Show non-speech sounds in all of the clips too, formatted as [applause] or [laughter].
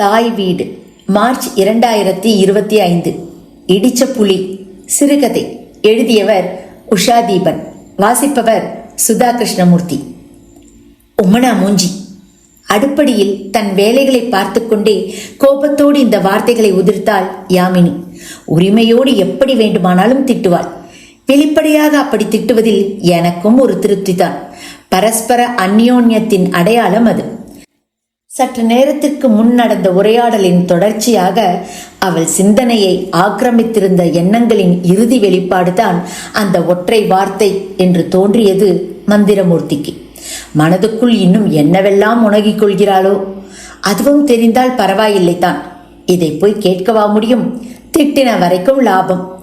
தாய் வீடு. மார்ச் இரண்டாயிரத்தி இருபத்தி ஐந்து. இடிச்ச புலி. சிறுகதை. எழுதியவர் உஷா தீபன் வாசிப்பவர் சுதா கிருஷ்ணமூர்த்தி உம்மனா மூஞ்சி. அடுப்படியில் தன் வேலைகளை பார்த்து கொண்டே கோபத்தோடு இந்த வார்த்தைகளை உதிர்த்தாள் யாமினி. உரிமையோடு எப்படி வேண்டுமானாலும் திட்டுவாள். வெளிப்படையாக அப்படி திட்டுவதில் எனக்கும் ஒரு திருப்திதான் பரஸ்பர அந்யோன்யத்தின் அடையாளம் அது. சற்று நேரத்திற்கு முன் நடந்த உரையாடலின் தொடர்ச்சியாக அவள் சிந்தனையை ஆக்கிரமித்திருந்த எண்ணங்களின் இறுதி வெளிப்பாடுதான் அந்த ஒற்றை வார்த்தை என்று தோன்றியது மந்திரமூர்த்திக்கு. மனதுக்குள் இன்னும் என்னவெல்லாம் உணகிக் கொள்கிறாளோ? அதுவும் தெரிந்தால் பரவாயில்லை தான் இதை போய் கேட்கவா முடியும்? திட்டின வரைக்கும் லாபம்.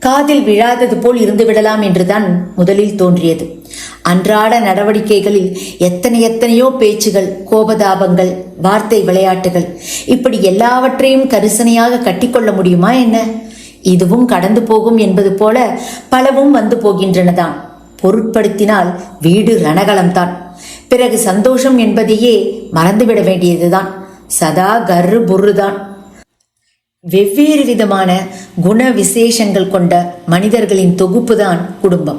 காதில் விழாதது போல் இருந்துவிடலாம் என்றுதான் முதலில் தோன்றியது. அன்றாட நடவடிக்கைகளில் எத்தனை எத்தனையோ பேச்சுகள் கோபதாபங்கள் வார்த்தை விளையாட்டுகள் இப்படி எல்லாவற்றையும் கரிசனையாக கட்டிக்கொள்ள முடியுமா என்ன? இதுவும் கடந்து போகும் என்பது போல பலவும் வந்து போகின்றனதான் பொருட்படுத்தினால் வீடு ரணகலம்தான். பிறகு சந்தோஷம் என்பதையே மறந்துவிட வேண்டியதுதான். சதா கர்ரு புர்ருதான். வெவ்வேறு விதமான குண விசேஷங்கள் கொண்ட மனிதர்களின் தொகுப்புதான் குடும்பம்.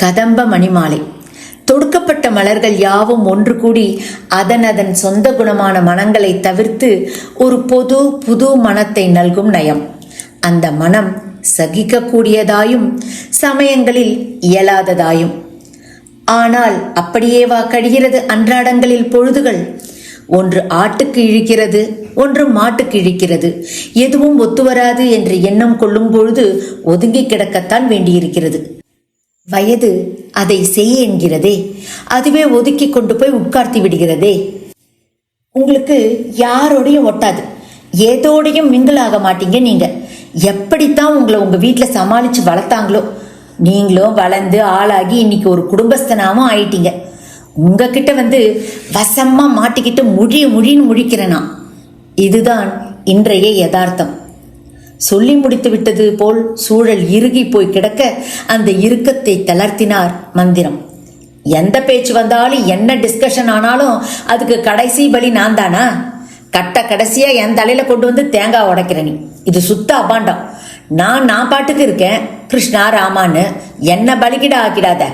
கதம்ப மணிமாலை. தொடுக்கப்பட்ட மலர்கள் யாவும் ஒன்று கூடி அதன் அதன் சொந்த குணமான மனங்களை தவிர்த்து ஒரு பொது புது மனத்தை நல்கும் நயம். அந்த மனம் சகிக்கக்கூடியதாயும் சமயங்களில் இயலாததாயும். ஆனால் அப்படியேவா கழிகிறது அன்றாடங்களில் பொழுதுகள். ஒன்று ஆட்டுக்கு இழுக்கிறது ஒன்று மாட்டுக்கு இழுக்கிறது. எதுவும் ஒத்துவராது என்று எண்ணம் கொள்ளும் பொழுது ஒதுங்கி கிடக்கத்தான் வேண்டியிருக்கிறது. வயது அதை செய்ய என்கிறதே. அதுவே ஒதுக்கி கொண்டு போய் உட்கார்த்தி விடுகிறதே. உங்களுக்கு யாரோடையும் ஒட்டாது. ஏதோடையும் மிங்கிள் ஆக மாட்டீங்க நீங்க. எப்படித்தான் உங்களை உங்க வீட்டில் சமாளிச்சு வளர்த்தாங்களோ. நீங்களும் வளர்ந்து ஆளாகி இன்னைக்கு ஒரு குடும்பஸ்தனாவும் ஆயிட்டீங்க. உங்ககிட்ட வந்து வசமா மாட்டிக்கிட்டு முழி முழின்னு முழிக்கிறனா? இதுதான் இன்றைய யதார்த்தம். சொல்லி முடித்து விட்டது போல் சூழல் இறுகி போய் கிடக்க அந்த இறுக்கத்தை தளர்த்தினார் மந்திரம். எந்த பேச்சு வந்தாலும் என்ன டிஸ்கஷன் ஆனாலும் அதுக்கு கடைசி பலி நான் தானா கட்ட கடைசியா என் தலையில கொண்டு வந்து தேங்காய் உடைக்கிற நீ. இது சுத்த அபாண்டம். நான் நான் பாட்டுக்கு இருக்கேன். கிருஷ்ணா ராமான்னு. என்ன பலிகிட ஆக்கிடாத?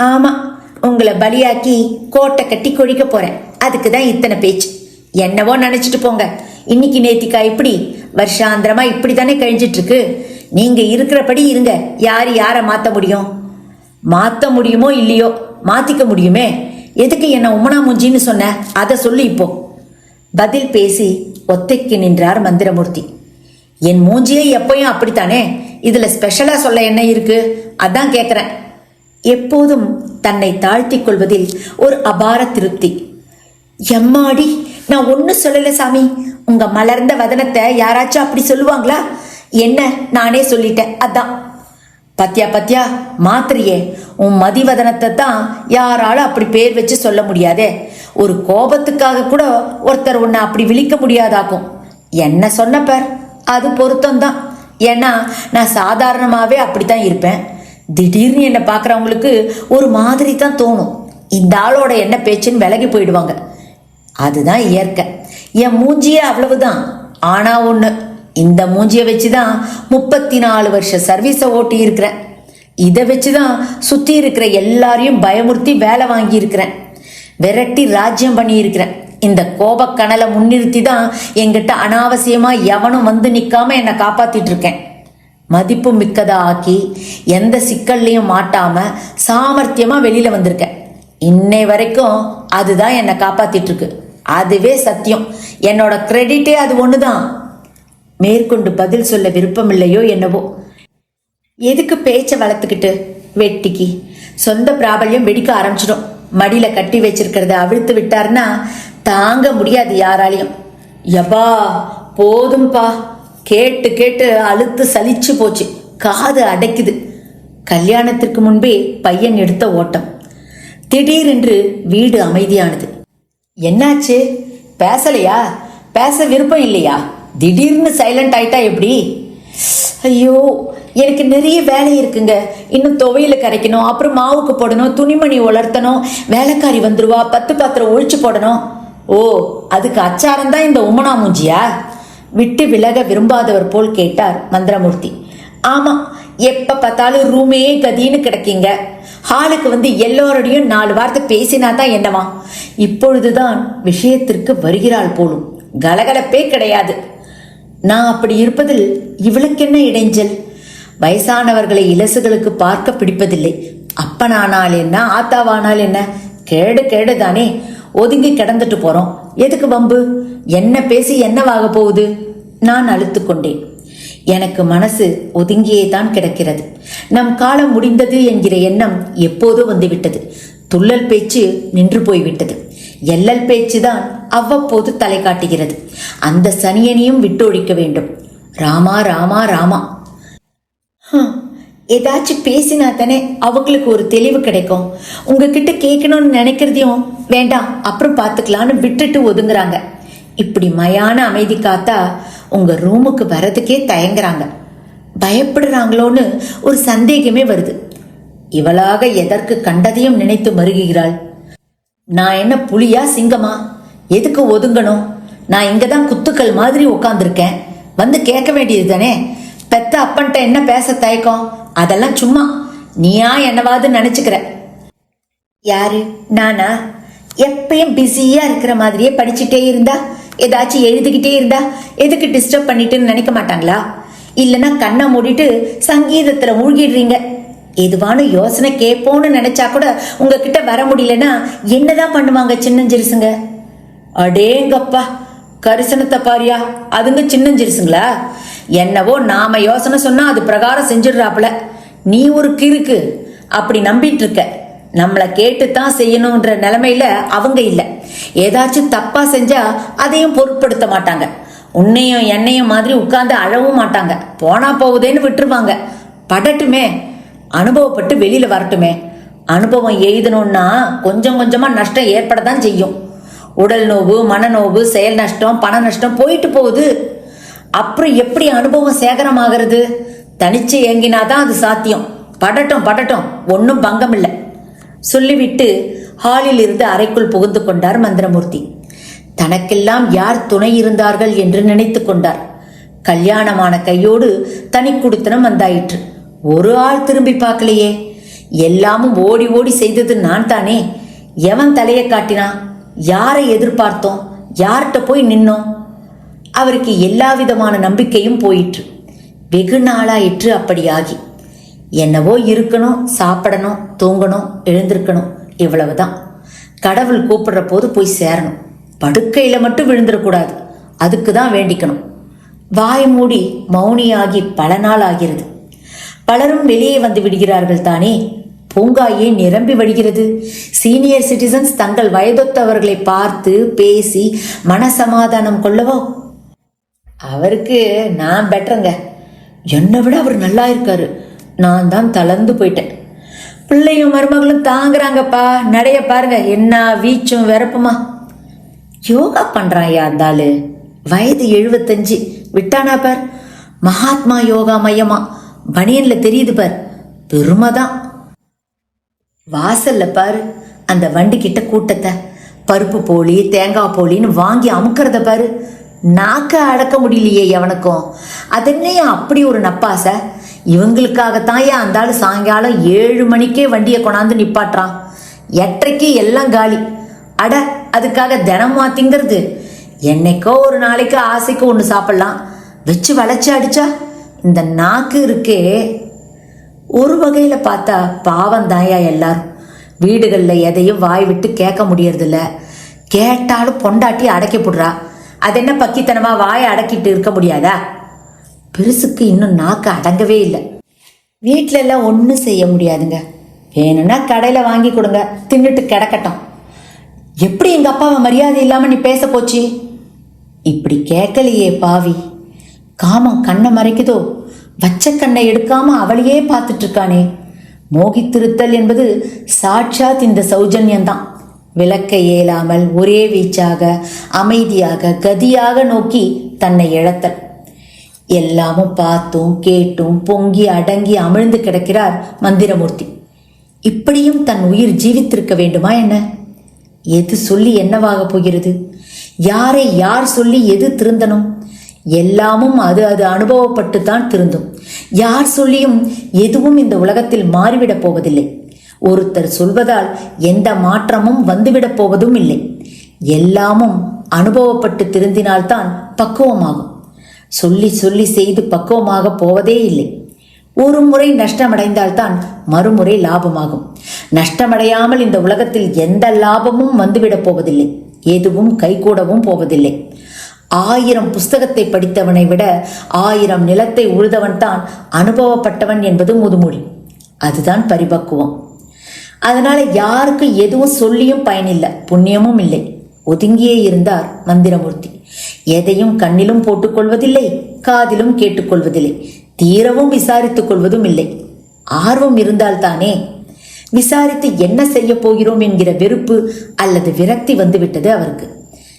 ஆமா உங்களை பலியாக்கி கோட்டை கட்டி கொழிக்க போறேன். அதுக்கு தான் இத்தனை பேச்சு. என்னவோ நினைச்சிட்டு போங்க. இன்னைக்கு நேத்திக்கா இப்படி வருஷாந்திரமா இப்படி தானே கழிஞ்சிட்டு இருக்கு நீங்க இருக்கிறபடி இருங்க. யார் யாரை மாத்த முடியும்? மாத்த முடியுமோ இல்லையோ? மாத்திக்க முடியுமே? எதுக்கு என்ன உமனா மூஞ்சின்னு சொன்ன? அதை சொல்லு இப்போ. பதில் பேசி ஒத்தைக்கு நின்றார் மந்திரமூர்த்தி. என் மூஞ்சியே எப்பயும் அப்படித்தானே? இதுல ஸ்பெஷலா சொல்ல என்ன இருக்கு? அதான் கேக்குறேன். எப்போதும் தன்னை தாழ்த்திக் கொள்வதில் ஒரு அபார திருப்தி. எம்மாடி நான் ஒன்றும் சொல்லல சாமி. உங்க மலர்ந்த வதனத்தை யாராச்சும் அப்படி சொல்லுவாங்களா? என்ன நானே சொல்லிட்டேன் அதான். பத்தியா பத்தியா மாத்திரியே உன் மதிவதனத்தை தான் யாராலும் அப்படி பேர் வச்சு சொல்ல முடியாதே. ஒரு கோபத்துக்காக கூட ஒருத்தர் உன்னை அப்படி விழிக்க முடியாதாக்கும். என்ன சொன்னப்பர் அது பொருத்தம்தான். ஏன்னா நான் சாதாரணமாகவே அப்படித்தான் இருப்பேன். திடீர்னு என்னை பார்க்குறவங்களுக்கு ஒரு மாதிரி தான் தோணும். இந்த ஆளோட என்ன பேச்சுன்னு விலகி போயிடுவாங்க. அதுதான் இயற்கை. என் மூஞ்சியே அவ்வளவுதான். ஆனா ஒன்று இந்த மூஞ்சியை வச்சு தான் முப்பத்தி நாலு வருஷ சர்வீஸை ஓட்டி இருக்கிறேன் இதை வச்சு தான் சுற்றி இருக்கிற எல்லாரையும் பயமுறுத்தி வேலை வாங்கியிருக்கிறேன். விரட்டி ராஜ்யம் பண்ணியிருக்கிறேன். இந்த கோபக்கணலை முன்னிறுத்தி தான் எங்கிட்ட அனாவசியமாக எவனும் வந்து நிற்காம என்னை காப்பாற்றிட்டு இருக்கேன். மதிப்பு மிக்கதா ஆக்கி எந்த சிக்கல்லையும் மாட்டாம சாமர்த்தியமா வெளியில வந்திருக்கேன் இன்னை வரைக்கும் அதுதான் என்னை காப்பாத்திட்டு இருக்கு அதுவே சத்தியம். என்னோட கிரெடிட்டே அது ஒண்ணுதான். மேற்கொண்டு பதில் சொல்ல விருப்பமில்லையோ என்னவோ. எதுக்கு பேச்சை வளர்த்துக்கிட்டு? வெட்டிக்கு. சொந்த பிராபல்யம் வெடிக்க ஆரம்பிச்சிடும். மடியில கட்டி வச்சிருக்கிறத அவிழ்த்து விட்டாருன்னா தாங்க முடியாது யாராலையும். யபா போதும்பா. கேட்டு கேட்டு அழுத்து சலிச்சு போச்சு. காது அடைக்குது. கல்யாணத்திற்கு முன்பே பையன் எடுத்த ஓட்டம். திடீரென்று வீடு அமைதியானது. என்னாச்சு? பேசலையா? பேச விருப்பம் இல்லையா? திடீர்னு சைலண்ட் ஆயிட்டா எப்படி? ஐயோ எனக்கு நிறைய வேலை இருக்குங்க. இன்னும் துவையில கரைக்கணும் அப்புறம் மாவுக்கு போடணும் துணிமணி உலர்த்தணும் வேலைக்காரி வந்துருவா பத்து பாத்திரம் ஒழிச்சு போடணும். ஓ அதுக்கு அச்சாரம் தான் இந்த உமனா மூஞ்சியா? விட்டு விலக விரும்பாதவர் போல் கேட்டார் மந்திரமூர்த்தி. ஆமா எப்ப பார்த்தாலும் ரூமே கதின்னு கிடக்கீங்க. ஹாலுக்கு வந்து எல்லோரோடையும் நாலு வார்த்தை பேசினா தான் என்னவா இப்பொழுதுதான் விஷயத்திற்கு வருகிறாள் போலும். கலகலப்பே கிடையாது. நான் அப்படி இருப்பதில் இவளுக்கு என்ன இடைஞ்சல்? வயசானவர்களை இலசுகளுக்கு பார்க்க பிடிப்பதில்லை. அப்பனானால் என்ன ஆத்தாவானால் என்ன? கேடு கேடு தானே ஒதுங்கி கிடந்துட்டு போறோம். எதுக்கு வம்பு? என்ன பேசி என்னவாக போகுது? நான் அழுத்து கொண்டேன். எனக்கு மனசு ஒதுங்கியே தான் கிடக்கிறது. நம் காலம் முடிந்தது என்கிற எண்ணம் எப்போதோ வந்துவிட்டது. துள்ளல் பேச்சு நின்று போய்விட்டது. எல்லல் பேச்சுதான் அவ்வப்போது தலை காட்டுகிறது. அந்த சனியனையும் விட்டொழிக்க வேண்டும். ராமா ராமா ராமா. ஏதாச்சும் பேசினா தானே அவங்களுக்கு ஒரு தெளிவு கிடைக்கும். உங்ககிட்ட கேட்கணும்னு நினைக்கிறதையும் வேண்டாம் அப்புறம் பார்த்துக்கலான்னு விட்டுட்டு ஒதுங்குறாங்க. இப்படி மயான அமைதி காத்தா உங்க ரூமுக்கு வரதுக்கே தயங்குறாங்க. பயப்படுறாங்களோன்னு ஒரு சந்தேகமே வருது. இவளாக எதற்கு கண்டதையும் நினைத்து மருகுகிறாள். நான் என்ன புலியா சிங்கமா? எதுக்கு ஒதுங்கணும்? நான் இங்க தான் குத்துக்கள் மாதிரி உட்காந்துருக்கேன் வந்து கேட்க வேண்டியது தானே? பெத்த அப்பன்ட்ட என்ன பேச தயக்கம்? அதெல்லாம் சும்மா. நீயா என்னவாது நினைச்சுக்கிற. யாரு? நானா? எப்பயும் பிஸியா இருக்கிற மாதிரியே படிச்சுட்டே இருந்தா? ஏதாச்சும் எழுதிக்கிட்டே இருந்தா? எதுக்கு டிஸ்டர்ப் பண்ணிட்டுன்னு நினைக்க மாட்டாங்களா? இல்லைன்னா கண்ணை மூடிட்டு சங்கீதத்துல மூழ்கிடுறீங்க. எதுவான யோசனை கேட்போன்னு நினைச்சா கூட உங்ககிட்ட வர முடியலன்னா என்னதான் பண்ணுவாங்க சின்னஞ்சிறுசுங்க? அடேங்கப்பா கரிசனத்தை பாரியா? அதுங்க சின்னஞ்சிறுசுங்களா? என்னவோ நாம யோசனை சொன்னா அது பிரகாரம் செஞ்சிடுறாப்புல. நீ ஒரு கிறுக்கு. அப்படி நம்பிட்டு இருக்க நம்மளை கேட்டுத்தான் செய்யணுன்ற நிலைமையில அவங்க இல்ல. ஏதாச்சும் தப்பா செஞ்சா அதையும் பொருட்படுத்த மாட்டாங்க. உன்னையும் என்னையும் மாதிரி உட்கார்ந்து அழவும் மாட்டாங்க. போனா போகுதேன்னு விட்டுருவாங்க. படட்டுமே. அனுபவப்பட்டு வெளியில வரட்டுமே. அனுபவம் எழுதணும்னா கொஞ்சம் கொஞ்சமா நஷ்டம் ஏற்பட தான் செய்யும். உடல் நோவு மனநோவு செயல் நஷ்டம் பண நஷ்டம் போயிட்டு போகுது. அப்புறம் எப்படி அனுபவம் சேகரமாகிறது? தனிச்சு இயங்கினாதான் அது சாத்தியம். படட்டும் படட்டும். ஒன்றும் பங்கம் இல்லை சொல்லிவிட்டு ஹாலில் இருந்து அறைக்குள் புகுந்து கொண்டார் மந்திரமூர்த்தி. தனக்கெல்லாம் யார் துணை இருந்தார்கள் என்று நினைத்து கொண்டார். கல்யாணமான கையோடு தனி குடுத்தனம் வந்தாயிற்று. ஒரு ஆள் திரும்பி பார்க்கலையே. எல்லாமும் ஓடி ஓடி செய்தது நான் தானே. எவன் தலையை காட்டினா யாரை எதிர்பார்த்தோம்? யார்கிட்ட போய் நின்னோம்? அவருக்கு எல்லா விதமான நம்பிக்கையும் போயிற்று. வெகு நாளாயிற்று அப்படியாகி என்னவோ இருக்கணும் சாப்பிடணும் தூங்கணும் எழுந்திருக்கணும் இவ்வளவுதான். கடவுள் கூப்பிடுற போது போய் சேரணும். படுக்கையில் மட்டும் விழுந்துடக்கூடாது அதுக்கு தான் வேண்டிக்கணும். வாய் மூடி மௌனியாகி பல நாள் ஆகிறது. பலரும் வெளியே வந்து விடுகிறார்கள் தானே? பூங்காயே நிரம்பி வழிகிறது. சீனியர் சிட்டிசன்ஸ் தங்கள் வயதொத்தவர்களை பார்த்து பேசி மனசமாதானம் கொள்ளவோ? அவருக்கு நான் பெட்டருங்க என்னை விட அவர் நல்லா இருக்காரு. நான் தான் தளர்ந்து போயிட்டேன். பிள்ளையும் மருமகளும் தாங்குறாங்கப்பா. நடைய பாருங்க என்ன வீச்சும் விரப்புமா யோகா பண்ணுறான் யா இருந்தாலு வயது எழுபத்தஞ்சு விட்டானா பார்? மகாத்மா யோகா மையமா. பனியன்ல தெரியுது பார். பெருமைதான் வாசல்ல பாரு அந்த வண்டி கிட்ட கூட்டத்தை. பருப்பு போலி தேங்காய் போலின்னு வாங்கி அமுக்கிறத பாரு. நாக்க அடக்க முடியலையே எவனுக்கும். அதென்னையா அப்படி ஒரு நப்பாசை? இவங்களுக்காகத்தான் ஏன் அந்த சாயங்காலம் ஏழு மணிக்கே வண்டியை கொண்டாந்து நிப்பாட்டுறான் எட்டரைக்கு எல்லாம் காலி. அட அதுக்காக தினமா திங்கிறது. என்னைக்கோ ஒரு நாளைக்கு ஆசைக்கு ஒன்று சாப்பிட்லாம். வச்சு வளைச்சி அடிச்சா இந்த நாக்கு இருக்கே. ஒரு வகையில் பார்த்தா பாவம் தாயா எல்லாரும். வீடுகளில் எதையும் வாய் விட்டு கேட்க முடியறதில்ல. கேட்டாலும் பொண்டாட்டி அடைக்கப்படுறா அது என்ன பக்கித்தனமா வாயை அடக்கிட்டு இருக்க முடியாதா? பெருசுக்கு இன்னும் நாக்கு அடங்கவே இல்லை. வீட்டில எல்லாம் ஒன்றும் செய்ய முடியாதுங்க. வேணும்னா கடையில் வாங்கி கொடுங்க. தின்னுட்டு கிடக்கட்டும். எப்படி எங்கள் அப்பாவை மரியாதை இல்லாமல் நீ பேச போச்சு? இப்படி கேட்கலையே பாவி. காமம் கண்ணை மறைக்குதோ? வச்ச கண்ணை எடுக்காம அவளையே பார்த்துட்டு இருக்கானே. மோகித்திருத்தல் என்பது சாட்சாத் இந்த சௌஜன்யம்தான். விளக்க இயலாமல் ஒரே வீச்சாக அமைதியாக கதியாக நோக்கி தன்னை இழத்தல். எல்லாமும் பார்த்தும் கேட்டும் பொங்கி அடங்கி அமிழ்ந்து கிடக்கிறார் மந்திரமூர்த்தி. இப்படியும் தன் உயிர் ஜீவித்திருக்க வேண்டுமா என்ன? எது சொல்லி என்னவாக போகிறது? யாரை யார் சொல்லி எது திருந்தணும் எல்லாமும் அது அது அனுபவப்பட்டு தான் திருந்தும். யார் சொல்லியும் எதுவும் இந்த உலகத்தில் மாறிவிடப் போவதில்லை. ஒருத்தர் சொல்வதால் எந்த மாற்றமும் வந்துவிடப் போவதும் இல்லை. எல்லாமும் அனுபவப்பட்டு திருந்தினால்தான் பக்குவமாகும். சொல்லி சொல்லி செய்து பக்குவமாக போவதே இல்லை. ஒரு முறை நஷ்டமடைந்தால்தான் மறுமுறை லாபமாகும். நஷ்டமடையாமல் இந்த உலகத்தில் எந்த லாபமும் வந்துவிடப் போவதில்லை. எதுவும் கைகூடவும் போவதில்லை. ஆயிரம் புஸ்தகத்தை படித்தவனை விட ஆயிரம் நிலத்தை உழுதவன் தான் அனுபவப்பட்டவன் என்பது முதுமொழி. அதுதான் பரிபக்குவம். அதனால யாருக்கு எதுவும் சொல்லியும் பயனில்லை. புண்ணியமும் இல்லை. ஒதுங்கியே இருந்தார் மந்திரமூர்த்தி. எதையும் கண்ணிலும் போட்டுக்கொள்வதில்லை காதிலும் கேட்டுக்கொள்வதில்லை. தீரவும் விசாரித்துக் கொள்வதும் இல்லை. ஆர்வம் இருந்தால்தானே? விசாரித்து என்ன செய்ய போகிறோம் என்கிற வெறுப்பு அல்லது விரக்தி வந்துவிட்டது அவருக்கு.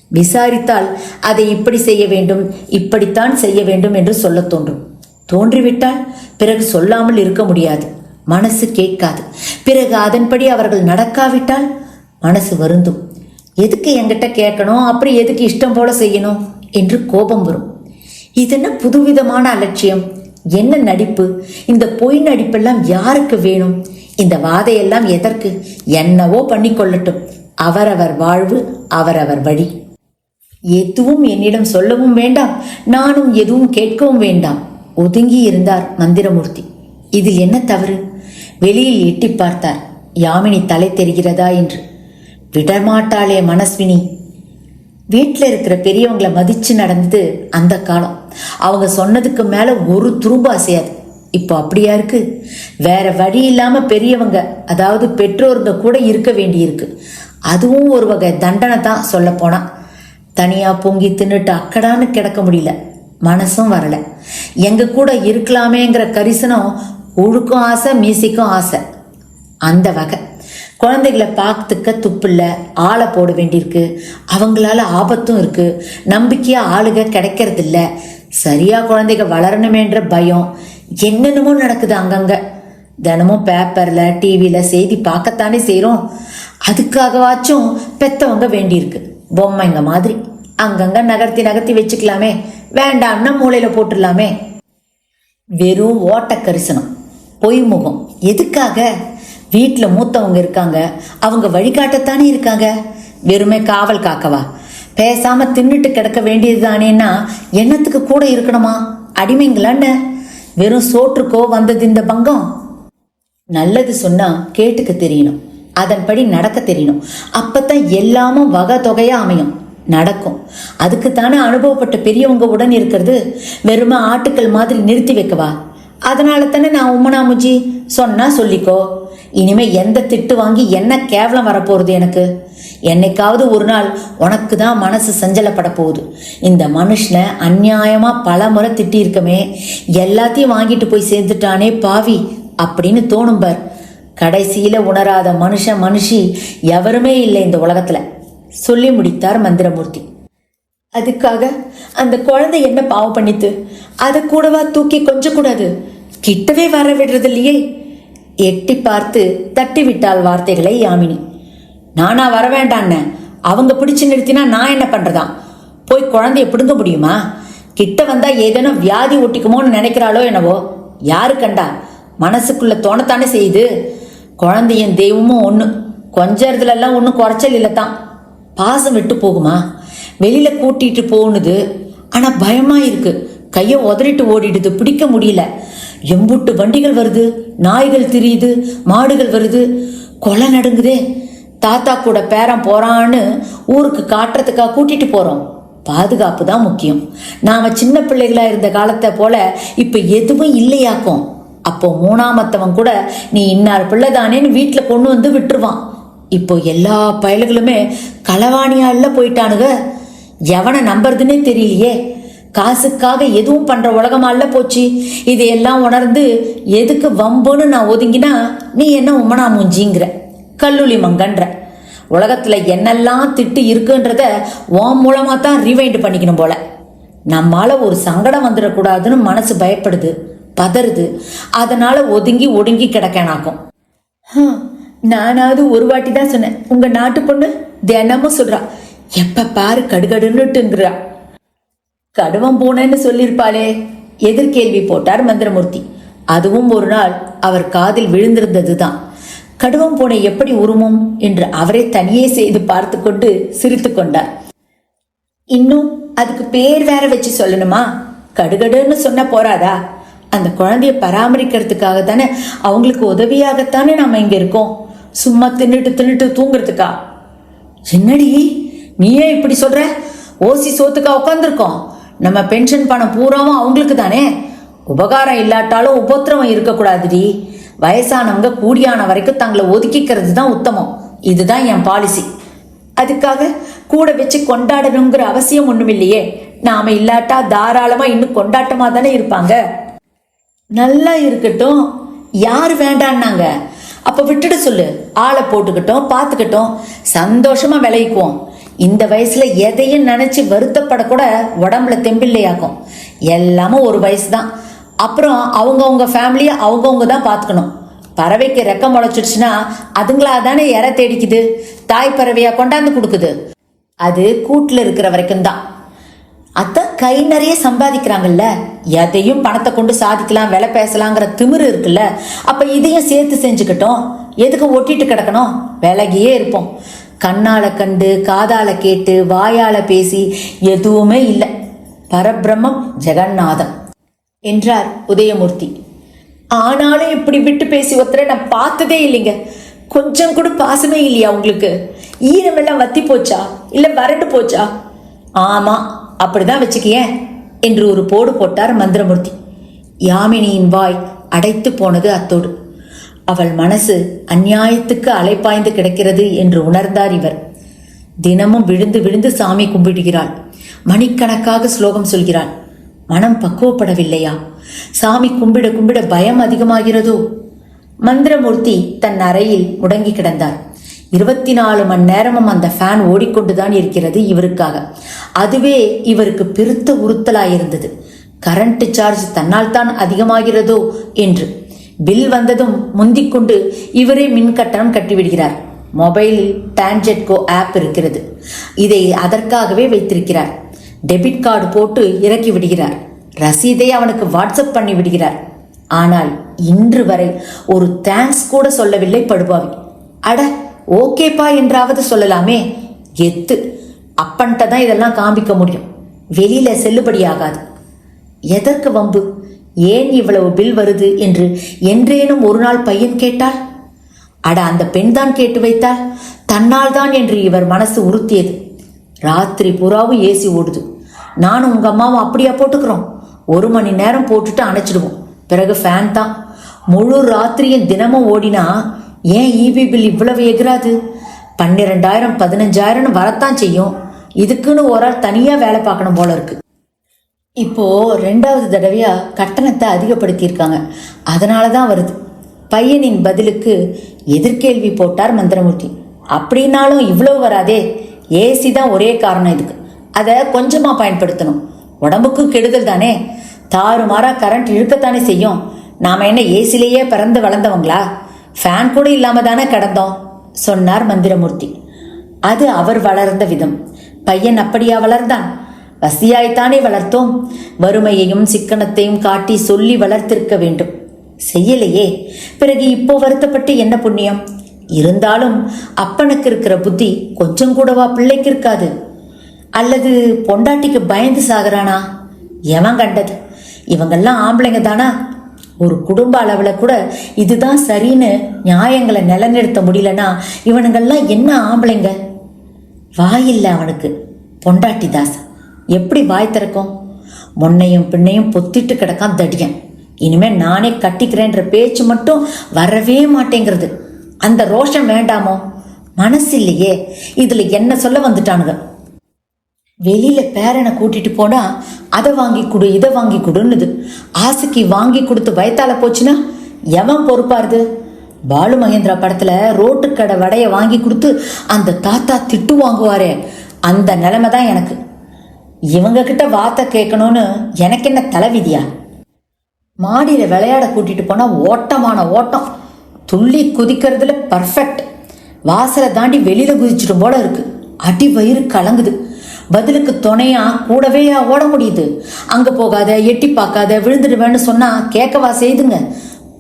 விசாரித்தால் அதை இப்படி செய்ய வேண்டும் இப்படித்தான் செய்ய வேண்டும் என்று சொல்லத் தோன்றும். தோன்றிவிட்டால் பிறகு சொல்லாமல் இருக்க முடியாது. மனசு கேட்காது. பிறகு அதன்படி அவர்கள் நடக்காவிட்டால் மனசு வருந்தும். எதுக்கு என்கிட்ட கேட்கணும்? அப்புறம் எதுக்கு இஷ்டம் போல செய்யணும்? என்று கோபம் வரும். இதென்ன புதுவிதமான அலட்சியம்? என்ன நடிப்பு? இந்த பொய் நடிப்பெல்லாம் யாருக்கு வேணும்? இந்த வாதையெல்லாம் எதற்கு? என்னவோ பண்ணிக்கொள்ளட்டும். அவரவர் வாழ்வு அவரவர் வழி. எதுவும் என்னிடம் சொல்லவும் வேண்டாம். நானும் எதுவும் கேட்கவும் வேண்டாம். ஒதுங்கி இருந்தார் மந்திரமூர்த்தி. இதில் என்ன தவறு? வெளியில் எட்டி பார்த்தார். யாமினி தலை தெரிகிறதா என்று. விடமாட்டாளே மனஸ்வினி. வீட்டில் இருக்கிற பெரியவங்களை மதித்து நடந்தது அந்த காலம். அவங்க சொன்னதுக்கு மேலே ஒரு துரும்பு அசையாது. இப்போ அப்படியா இருக்கு? வேற வழி இல்லாமல் பெரியவங்க அதாவது பெற்றோருங்க கூட இருக்க வேண்டியிருக்கு. அதுவும் ஒரு வகை தண்டனை தான் சொல்ல தனியாக பொங்கி தின்னுட்டு அக்கடான்னு கிடக்க முடியல. மனசும் வரல. எங்க கூட இருக்கலாமேங்கிற கரிசனம் உழுக்கும் ஆசை மீசிக்கும் ஆசை. அந்த வகை. குழந்தைகளை பார்த்துக்க துப்பில்ல ஆளை போட வேண்டியிருக்கு. அவங்களால ஆபத்தும் இருக்கு. நம்பிக்கையா ஆளுக கிடைக்கிறதில்ல. சரியா குழந்தைங்க வளரணுமேன்ற பயம். என்னென்னமோ நடக்குது அங்கங்க. தினமும் பேப்பரில் டிவியில் செய்தி பார்க்கத்தானே செய்கிறோம் அதுக்காகவாச்சும் பெத்தவங்க வேண்டியிருக்கு. பொம்மைங்க மாதிரி. அங்கங்கே நகர்த்தி நகர்த்தி வச்சுக்கலாமே. வேண்டாம்னா மூளையில் போட்டுடலாமே. வெறும் ஓட்ட கரிசனம் பொய் முகம் எதுக்காக? வீட்டில் மூத்தவங்க இருக்காங்க. அவங்க வழிகாட்டத்தானே இருக்காங்க. வெறுமே காவல் காக்கவா? பேசாம தின்னுட்டு கிடக்க வேண்டியது தானேன்னா என்னத்துக்கு கூட இருக்கணுமா? அடிமைங்களான்னு? வெறும் சோற்றுக்கோ வந்தது இந்த பங்கம்? நல்லது சொன்னா கேட்டுக்க தெரியணும். அதன்படி நடக்க தெரியணும். அப்பத்தான் எல்லாமும் வகை தொகையா அமையும். நடக்கும். அதுக்குத்தானே அனுபவப்பட்ட பெரியவங்க உடன் இருக்கிறது. வெறுமை ஆட்டுக்கள் மாதிரி நிறுத்தி வைக்கவா? அதனால தானே நான் உம்மனாமுஜி சொன்னா சொல்லிக்கோ. இனிமே எந்த திட்டு வாங்கி என்ன கேவலம் வரப்போகிறது எனக்கு? என்னைக்காவது ஒரு நாள் உனக்கு தான் மனசு சஞ்சலப்பட போகுது. இந்த மனுஷனை அந்நியாயமாக பல முறை திட்டியிருக்கமே. எல்லாத்தையும் வாங்கிட்டு போய் சேர்ந்துட்டானே பாவி அப்படின்னு தோணும் பார். உணராத மனுஷன் மனுஷி எவருமே இல்லை இந்த உலகத்தில். சொல்லி முடித்தார் மந்திரமூர்த்தி. அதுக்காக அந்த குழந்தை என்ன பாவம் பண்ணித்து? அதை கூடவா தூக்கி கொஞ்சம் கூடாது கிட்டவே வர விடுறது இல்லையே எட்டி பார்த்து தட்டி விட்டாள் வார்த்தைகளை யாமினி. நானா வர வேண்டான்னு அவங்க பிடிச்சு நிறுத்தினா நான் என்ன பண்றதாம் போய் குழந்தைய பிடுங்க முடியுமா? கிட்ட வந்தா ஏதேனும் வியாதி ஒட்டிக்குமோன்னு நினைக்கிறாளோ என்னவோ? யாரு கண்டா? மனசுக்குள்ள தோணத்தானே செய்யுது. குழந்தையும் தெய்வமும் ஒன்று கொஞ்சறதுல எல்லாம் ஒன்றும் குறைச்சல் இல்லை தான் பாசம் விட்டு போகுமா? வெளியில கூட்டிட்டு போனுது ஆனா பயமா இருக்கு. கைய உதறிட்டு ஓடிடுது பிடிக்க முடியல. எம்புட்டு வண்டிகள் வருது நாய்கள் திரியுது மாடுகள் வருது. கொலை நடுங்குதே தாத்தா கூட பேரன் போறான்னு ஊருக்கு காட்டுறதுக்காக கூட்டிட்டு போறோம். பாதுகாப்பு தான் முக்கியம். நாம சின்ன பிள்ளைகளா இருந்த காலத்தை போல இப்ப எதுவும் இல்லையாக்கும். அப்போ மூணாமத்தவன் கூட நீ இன்னார் பிள்ளை தானேன்னு வீட்டுல கொண்டு வந்து விட்டுருவான். இப்போ எல்லா பயல்களுமே களவாணியால போயிட்டானுங்க. எவனை நம்புறதுன்னே தெரியலையே. காசுக்காக எதுவும் பண்ற உலகமால போச்சு. இதையெல்லாம் உணர்ந்து எதுக்கு வம்புன்னு நான் ஒதுங்கினா நீ என்ன உம்மனா மூஞ்சிங்கிற. கல்லூலி மங்கன்ற. உலகத்துல என்னெல்லாம் திட்டு இருக்குன்றத உன் மூலமா தான் ரிவைண்ட் பண்ணிக்கணும் போல. நம்மால ஒரு சங்கடம் வந்துடக்கூடாதுன்னு மனசு பயப்படுது பதறுது. அதனால ஒதுங்கி ஒடுங்கி கிடக்கேனாக்கும். நானாவது ஒரு வாட்டி தான் சொன்னேன். உங்க நாட்டு பொண்ணு தினமும் சொல்றா எப்ப பாரு கடுகடுன்னுட்டுங்கிறா. கடுவம் பூனைன்னு சொல்லியிருப்பாளே எதிர்கேள்வி போட்டார் மந்திரமூர்த்தி. அதுவும் ஒரு நாள் அவர் காதில் விழுந்திருந்ததுதான். கடுவம் பூனை எப்படி உருமும் என்று அவரே தனியே செய்து பார்த்து கொண்டு சிரித்து கொண்டார். இன்னும் அதுக்கு பேர் வேற வச்சு சொல்லணுமா? கடுகடுன்னு சொன்ன போறாதா? அந்த குழந்தைய பராமரிக்கிறதுக்காக தானே அவங்களுக்கு உதவியாகத்தானே நாம இங்க இருக்கோம்? சும்மா தின்னுட்டு தின்னுட்டு தூங்குறதுக்கா? என்னடி? நீயே இப்படி சொல்ற? ஓசி சோத்துக்கா உட்காந்துருக்கோம் நம்ம பென்ஷன் பணம் பூராவும் அவங்களுக்கு தானே உபகாரம் இல்லாட்டாலும் உபத்திரவம் இருக்கக்கூடாதுடி. வயசானவங்க கூடியான வரைக்கும் தங்களை ஒதுக்கிக்கிறது தான் உத்தமம். இதுதான் என் பாலிசி அதுக்காக கூட வச்சு கொண்டாடணுங்கிற அவசியம் ஒன்றும் இல்லையே நாம இல்லாட்டா தாராளமா இன்னும் கொண்டாட்டமா தானே இருப்பாங்க. நல்லா இருக்கட்டும். யார் வேண்டான்னாங்க? அப்ப விட்டுட சொல்லு. ஆளை போட்டுக்கிட்டோம் பார்த்துக்கிட்டோம் சந்தோஷமா விளைவிக்குவோம் இந்த வயசுல எதையும் நினைச்சு வருத்தப்படக்கூட உடம்புல தெம்பில்லையாக்கும் எல்லாமும் ஒரு வயசு தான் அப்புறம் அவங்கவுங்க ஃபேமிலியை அவங்கவுங்க தான் பார்த்துக்கணும் பறவைக்கு ரெக்கம் முளைச்சிடுச்சுன்னா அதுங்களா தானே இற தேடிக்குது? தாய் பறவையா கொண்டாந்து கொடுக்குது. அது கூட்டில் இருக்கிற வரைக்கும் தான். அத்தான் கை நிறைய சம்பாதிக்கிறாங்கல்ல? எதையும் பணத்தை கொண்டு சாதிக்கலாம் விலை பேசலாங்கிற திமிரு இருக்குல்ல? அப்ப இதையும் சேர்த்து செஞ்சுக்கிட்டோம். எதுக்கு ஒட்டிட்டு கிடக்கணும்? விலகியே இருப்போம். கண்ணால கண்டு காதால கேட்டு வாயால பேசி எதுவுமே இல்லை. பரபிரம்மம் ஜெகநாதம் என்றார் உதயமூர்த்தி. ஆனாலும் இப்படி விட்டு பேசி ஒருத்தரை நான் பார்த்ததே இல்லைங்க. கொஞ்சம் கூட பாசமே இல்லையா உங்களுக்கு? ஈரமெல்லாம் வத்தி போச்சா? இல்ல வறண்டு போச்சா? ஆமா அப்படிதான் வச்சுக்கியேன் என்று ஒரு போடு போட்டார் மந்திரமூர்த்தி. யாமினியின் வாய் அடைத்து போனது அத்தோடு. அவள் மனசு அந்நியாயத்துக்கு அலைப்பாய்ந்து கிடக்கிறது என்று உணர்ந்தார் இவர். தினமும் விழுந்து விழுந்து சாமி கும்பிடுகிறாள். மணிக்கணக்காக ஸ்லோகம் சொல்கிறாள். மனம் பக்குவப்படவில்லையா? சாமி கும்பிட கும்பிட பயம் அதிகமாகிறதோ? மந்திரமூர்த்தி தன் அறையில் முடங்கி கிடந்தார். இருபத்தி நாலு மணி நேரமும் அந்த ஃபேன் ஓடிக்கொண்டுதான் இருக்கிறது இவருக்காக. அதுவே இவருக்கு பெருத்த உறுத்தலாயிருந்தது. கரண்ட் சார்ஜ் தன்னால் தான் அதிகமாகிறதோ என்று. பில் வந்ததும் முந்திக்கொண்டு இவரே மின் கட்டணம் கட்டிவிடுகிறார். மொபைலில் டான்ஜெட்கோ ஆப் இருக்கிறது. இதை அதற்காகவே வைத்திருக்கிறார். டெபிட் கார்டு போட்டு இறக்கி விடுகிறார். ரசீதை அவனுக்கு வாட்ஸ்அப் பண்ணி விடுகிறார். ஆனால் இன்று வரை ஒரு தேங்க்ஸ் கூட சொல்லவில்லை படுபாவி. அட ஓகேப்பா என்றாவது சொல்லலாமே. எத்து அப்பன்ட்ட தான் இதெல்லாம் காமிக்க முடியும். வெளியில செல்லுபடியாகாது. எதற்கு வம்பு? ஏன் இவ்வளவு பில் வருது என்று என்றேனும் ஒரு நாள் பையன் கேட்டால் அட அந்த பெண் தான் கேட்டு வைத்தால் தன்னால் தான் என்று இவர் மனசு உறுத்தியது. ராத்திரி பூராவும் ஏசி ஓடுது. நானும் உங்கள் அம்மாவும் அப்படியா போட்டுக்கிறோம். ஒரு மணி நேரம் போட்டுட்டு அணைச்சிடுவோம். பிறகு ஃபேன் தான். முழு ராத்திரியும் தினமும் ஓடினா ஏன் இபி பில் இவ்வளவு எகிராது பன்னிரெண்டாயிரம் பதினஞ்சாயிரம்னு வரத்தான் செய்யும். இதுக்குன்னு ஒரு ஆள் தனியாக வேலை பார்க்கணும் போல இருக்குது இப்போ ரெண்டாவது தடவையா கட்டணத்தை அதிகப்படுத்தியிருக்காங்க. அதனால தான் வருது. பையனின் பதிலுக்கு எதிர்கேள்வி போட்டார் மந்திரமூர்த்தி. அப்படின்னாலும் இவ்வளோ வராதே. ஏசி தான் ஒரே காரணம் இதுக்கு. அதை கொஞ்சமாக பயன்படுத்தணும். உடம்புக்கும் கெடுதல் தானே. தாறுமாறாக கரண்ட் இழுக்கத்தானே செய்யும். நாம் என்ன ஏசிலேயே பிறந்து வளர்ந்தவங்களா? ஃபேன் கூட இல்லாமல் தானே கிடந்தோம் சொன்னார் மந்திரமூர்த்தி. அது அவர் வளர்ந்த விதம். பையன் அப்படியா வளர்ந்தான்? வசதியாய்த்தானே வளர்த்தோம். வறுமையையும் சிக்கனத்தையும் காட்டி சொல்லி வளர்த்திருக்க வேண்டும். செய்யலையே. பிறகு இப்போ வருத்தப்பட்டு என்ன புண்ணியம்? இருந்தாலும் அப்பனுக்கு இருக்கிற புத்தி கொஞ்சம் கூடவா பிள்ளைக்கு இருக்காது. அல்லது பொண்டாட்டிக்கு பயந்து சாகிறானா? எவன் கண்டது? இவங்கெல்லாம் ஆம்பளைங்க தானா? ஒரு குடும்ப அளவில் கூட இதுதான் சரின்னு நியாயங்களை நிலைநிறுத்த முடியலனா இவனுங்கெல்லாம் என்ன ஆம்பளைங்க? வாயில்லை அவனுக்கு பொண்டாட்டி தாசன். எப்படி வாய் திறக்கும்? முன்னையும் பின்னையும் பொத்திட்டு கிடக்கான் தடியன். இனிமே நானே கட்டிக்கிறேன்ற பேச்சு மட்டும் வரவே மாட்டேங்கிறது. அந்த ரோஷம் வேண்டாமோ? மனசு இல்லையே இதில் என்ன சொல்ல வந்துட்டானுங்க? வெளியில பேரனை கூட்டிட்டு போனா அதை வாங்கி கொடு இதை வாங்கி கொடுன்னுது. ஆசைக்கு வாங்கி கொடுத்து வயத்தால போச்சுன்னா எவன் பொறுப்பாருது பாலு மகேந்திரா படத்துல ரோட்டு கடை வடைய வாங்கி கொடுத்து அந்த தாத்தா திட்டு வாங்குவாரே. அந்த நிலைமை தான் எனக்கு. இவங்க கிட்ட வார்த்தை கேட்கணும்னு எனக்கு என்ன தலைவிதியா? மாடியில் விளையாட கூட்டிட்டு போனால் ஓட்டமான ஓட்டம். துள்ளி குதிக்கிறதுல பர்ஃபெக்ட் வாசலை தாண்டி வெளியில குதிச்சிடும் போல இருக்கு. அடி வயிறு கலங்குது. பதிலுக்கு துணையா கூடவே ஓட முடியுது. அங்க போகாத எட்டி பார்க்காத விழுந்துடுவேன்னு சொன்னா கேட்கவா செய்துங்க.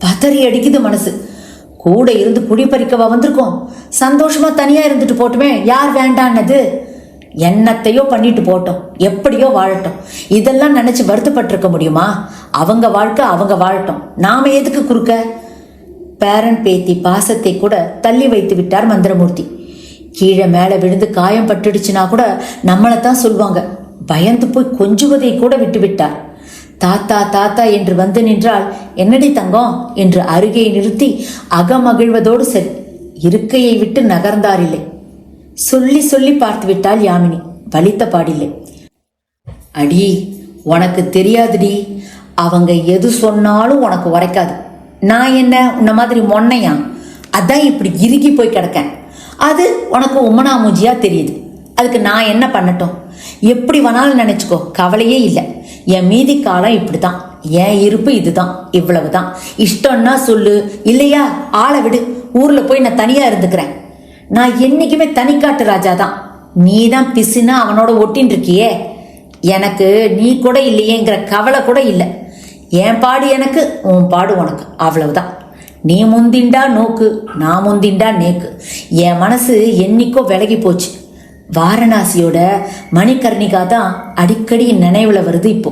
பதறி அடிக்குது மனசு. கூட இருந்து குடி பறிக்கவா வந்திருக்கோம். சந்தோஷமா தனியா இருந்துட்டு போட்டுமே யார் வேண்டான்னது? என்னத்தையோ பண்ணிட்டு போட்டோம். எப்படியோ வாழட்டும். இதெல்லாம் நினைச்சு வருத்தப்பட்டிருக்க முடியுமா? அவங்க வாழ்க்கை அவங்க வாழட்டும். நாம எதுக்கு குறுக்க? பேரன் பேத்தி பாசத்தை கூட தள்ளி வைத்து விட்டார் மந்திரமூர்த்தி. கீழே மேலே விழுந்து காயம் பட்டுடுச்சுன்னா கூட நம்மளை தான் சொல்லுவாங்க. பயந்து போய் கொஞ்சுவதை கூட விட்டு விட்டார். தாத்தா தாத்தா என்று வந்து நின்றால் என்னடி தங்கம்? என்று அருகே நிறுத்தி அகமகிழ்வதோடு சரி இருக்கையை விட்டு நகர்ந்தாரில்லை சொல்லி சொல்லி பார்த்து விட்டாள் யாமினி. வலித்த பாடில்லை. அடி உனக்கு தெரியாதுடி. அவங்க எது சொன்னாலும் உனக்கு உரைக்காது. நான் என்ன உன்ன மாதிரி மொன்னையா? அதான் இப்படி இறுகி போய் கிடக்கேன். அது உனக்கு உம்மனா தெரியுது. அதுக்கு நான் என்ன பண்ணட்டும்? எப்படி வேணாலும் நினைச்சுக்கோ கவலையே இல்லை. என் மீதி காலம் இப்படிதான் என் இருப்பு இதுதான் இவ்வளவுதான். இஷ்டம்னா சொல்லு இல்லையா? ஆளை விடு. ஊர்ல போய் நான் தனியா இருந்துக்கிறேன். நான் என்னைக்குமே தனிக்காட்டு ராஜா தான் நீ தான் பிசுனா அவனோட ஒட்டின்னு இருக்கியே எனக்கு நீ கூட இல்லையேங்கிற கவலை கூட இல்லை. என் பாடு எனக்கு உன் பாடு உனக்கு. அவ்வளவுதான். நீ முந்திண்டா நோக்கு நான் முந்திண்டா நேக்கு. என் மனசு என்னைக்கோ விலகி போச்சு. வாரணாசியோட மணிகர்ணிகா தான் அடிக்கடி நினைவில் நினைவுல வருது இப்போ.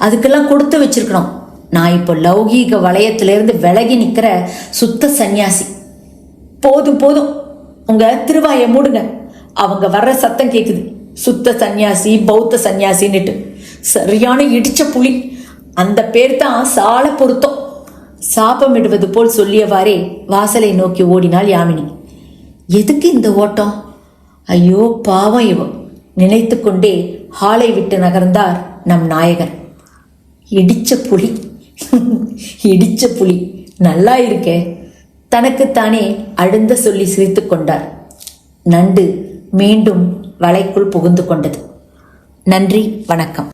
அதுக்கெல்லாம் கொடுத்து வச்சிருக்கணும். நான் இப்போ லௌகீக வளையத்திலிருந்து விலகி நிற்கிற சுத்த சந்நியாசி. போதும் போதும். உங்க திருவாயை மூடுங்க. அவங்க வர்ற சத்தம் கேக்குது. சுத்த சந்நியாசி பௌத்த சந்நியாசின்னுட்டு. சரியான இடிச்ச புலி. அந்த பேர் தான் சால பொருத்தம். சாபமிடுவது போல் சொல்லியவாறே வாசலை நோக்கி ஓடினாள் யாமினி. எதுக்கு இந்த ஓட்டம்? ஐயோ பாவம் இவன் நினைத்து கொண்டே ஹாலை விட்டு நகர்ந்தார் நம் நாயகர். இடிச்ச புலி. [laughs] இடிச்ச புலி. நல்லா இருக்கே. தனக்குத்தானே அழுந்த சொல்லி சிரித்து கொண்டார். நண்டு மீண்டும் வலைக்குள் புகுந்து கொண்டது. நன்றி வணக்கம்.